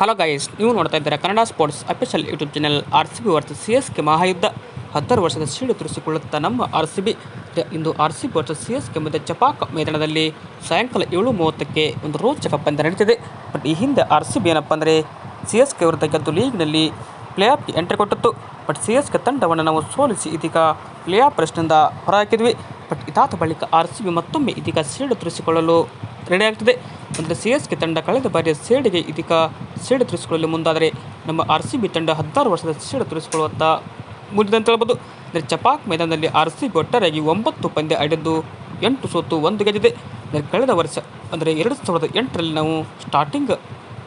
Hello guys ನೀವು ನೋಡ್ತಾ ಇದ್ದೀರಾ Kannada sports official YouTube channel R C B versus C S K ಮಹಾಯುದ್ಧ. ಹತ್ತಾರು ವರ್ಷದ ಸೀಳು ತುರಿಸಿಕೊಳ್ಳುತ್ತಾ ನಮ್ಮ ಆರ್ ಸಿ ಬಿ ಇಂದು R C B versus C S K ಮುಂದೆ ಚಪಾಕ್ ಮೈದಾನದಲ್ಲಿ ಸಾಯಂಕಾಲ ಏಳು ಮೂವತ್ತಕ್ಕೆ ಒಂದು ರೋಚಕ ಪಂದ್ಯ ನಡೀತಿದೆ. ಬಟ್ ಈ ಹಿಂದೆ ಆರ್ ಸಿ ಬಿ ಏನಪ್ಪ ಅಂದರೆ ಸಿ ಎಸ್ ಕೆ ವಿರುದ್ಧ ಗೆದ್ದು ಲೀಗ್ನಲ್ಲಿ ಪ್ಲೇ ಆಫ್ಗೆ ಎಂಟ್ರಿ ಕೊಟ್ಟಿತ್ತು. ಬಟ್ ಸಿ ಎಸ್ ಕೆ ತಂಡವನ್ನು ನಾವು ಸೋಲಿಸಿ ಇದೀಗ ಪ್ಲೇ ಆಫ್ ರೆಸ್ಟ್ನಿಂದ ಹೊರಹಾಕಿದ್ವಿ ಬಟ್ ಇದಾದ ಬಳಿಕ ಆರ್ ಸಿ ಬಿ ಮತ್ತೊಮ್ಮೆ ಇದೀಗ ಸೀಳು ತುರಿಸಿಕೊಳ್ಳಲು ರೆಡಿಯಾಗ್ತದೆ ಅಂದರೆ ಸಿ ಎಸ್ ಕೆ ತಂಡ ಕಳೆದ ಬಾರಿಯ ಸೇಡಿಗೆ ಇದೀಗ ಸೇಡು ತುರಿಸಿಕೊಳ್ಳಲು ಮುಂದಾದರೆ ನಮ್ಮ ಆರ್ ಸಿ ಬಿ ತಂಡ ಹದಿನಾರು ವರ್ಷದ ಸೇಡು ತುರಿಸಿಕೊಳ್ಳುವತ್ತ. ಮುಂದಿದೆ ಅಂತ ಹೇಳ್ಬೋದು ಅಂದರೆ ಚಪಾಕ್ ಮೈದಾನದಲ್ಲಿ ಆರ್ ಸಿ ಬಿ ಒಟ್ಟಾರೆಯಾಗಿ ಒಂಬತ್ತು ಪಂದ್ಯ ಆಡಿದ್ದು ಎಂಟು ಸೋತು ಒಂದು ಗೆದ್ದಿದೆ. ಅಂದರೆ ಕಳೆದ ವರ್ಷ, ಅಂದರೆ ಎರಡು ಸಾವಿರದ ಎಂಟರಲ್ಲಿ ನಾವು ಸ್ಟಾರ್ಟಿಂಗ್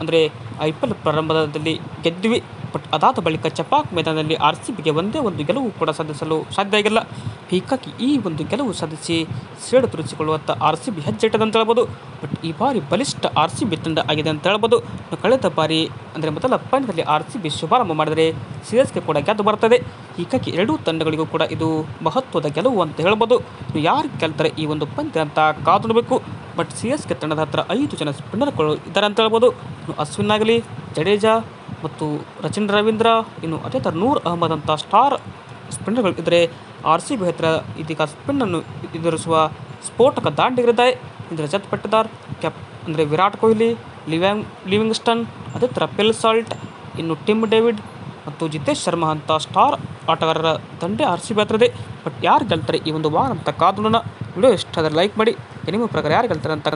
ಅಂದರೆ ಐ ಪಿ ಎಲ್ ಪ್ರಾರಂಭದಲ್ಲಿ ಗೆದ್ದಿವಿ. ಬಟ್ ಅದಾದ ಬಳಿಕ ಚಪಾಕ್ ಮೈದಾನದಲ್ಲಿ ಆರ್ ಸಿ ಬಿಗೆ ಒಂದೇ ಒಂದು ಗೆಲುವು ಕೂಡ ಸಾಧಿಸಲು ಸಾಧ್ಯ ಆಗಿಲ್ಲ. ಹೀಗಾಗಿ ಈ ಒಂದು ಗೆಲುವು ಸಾಧಿಸಿ ಸೇಡು ತುರಿಸಿಕೊಳ್ಳುವತ್ತ ಆರ್ ಸಿ ಬಿ ಹೆಜ್ಜೆ ಅಂತ ಹೇಳ್ಬೋದು. ಬಟ್ ಈ ಬಾರಿ ಬಲಿಷ್ಠ ಆರ್ ಸಿ ಬಿ ತಂಡ ಆಗಿದೆ ಅಂತ ಹೇಳ್ಬೋದು. ಕಳೆದ ಬಾರಿ ಅಂದರೆ ಮೊದಲ ಪಂದ್ಯದಲ್ಲಿ ಆರ್ ಸಿ ಬಿ ಶುಭಾರಂಭ ಮಾಡಿದರೆ ಸಿ ಎಸ್ ಕೆ ಕೂಡ ಗೆದ್ದು ಬರ್ತದೆ ಹೀಗಾಗಿ ಎರಡೂ ತಂಡಗಳಿಗೂ ಕೂಡ ಇದು ಮಹತ್ವದ ಗೆಲುವು ಅಂತ ಹೇಳ್ಬೋದು. ಯಾರು ಗೆಲ್ತಾರೆ ಈ ಒಂದು ಪಂದ್ಯ ಅಂತ ಕಾದು ನೋಡಬೇಕು ಬಟ್ ಸಿ ಎಸ್ ಕೆ ತಂಡದ ಹತ್ರ ಐದು ಜನ ಸ್ಪಿನ್ನರ್ಗಳು ಇದ್ದಾರೆ ಅಂತ ಹೇಳ್ಬೋದು. ಅಶ್ವಿನ್ ಆಗಲಿ, ಜಡೇಜಾ ಮತ್ತು ರಚಿನ್ ರವೀಂದ್ರ, ಇನ್ನು ಅದೇ ನೂರ್ ಅಹಮದ್ ಅಂತ ಸ್ಟಾರ್ ಸ್ಪಿನ್ನರ್ಗಳು ಇದ್ದರೆ ಆರ್ ಸಿ ಬಿ ಹತ್ತಿರ ಇದೀಗ ಸ್ಪಿನ್ನನ್ನು ಎದುರಿಸುವ ಸ್ಫೋಟಕ ದಾಂಡಿಗರಿದ್ದಾರೆ. ಇಂದ್ರ ರಜತ್ ಪಟ್ಟದಾರ್, ಕ್ಯಾಪ್ ಅಂದರೆ ವಿರಾಟ್ ಕೊಹ್ಲಿ ಲಿವ್ಯಾಂಗ್ ಲಿವಿಂಗ್ಸ್ಟನ್ ಅದೇ ಥರ ಪಿಲ್ ಸಾಲ್ಟ್, ಇನ್ನು ಟಿಮ್ ಡೇವಿಡ್ ಮತ್ತು ಜಿತೇಶ್ ಶರ್ಮಾ ಅಂತ ಸ್ಟಾರ್ ಆಟಗಾರರ ದಂಡೆ ಆರ್ ಸಿ ಬಿ ಹತ್ತಿರದೆ ಬಟ್ ಯಾರು ಗೆಲ್ತಾರೆ ಈ ಒಂದು ವಾರ ಅಂತ ಕಾದು ವಿಡಿಯೋ ಇಷ್ಟ ಆದರೆ ಲೈಕ್ ಮಾಡಿ. ನಿಮ್ಮ ಪ್ರಕಾರ ಯಾರು ಗೆಲ್ತಾರೆ ಅಂತ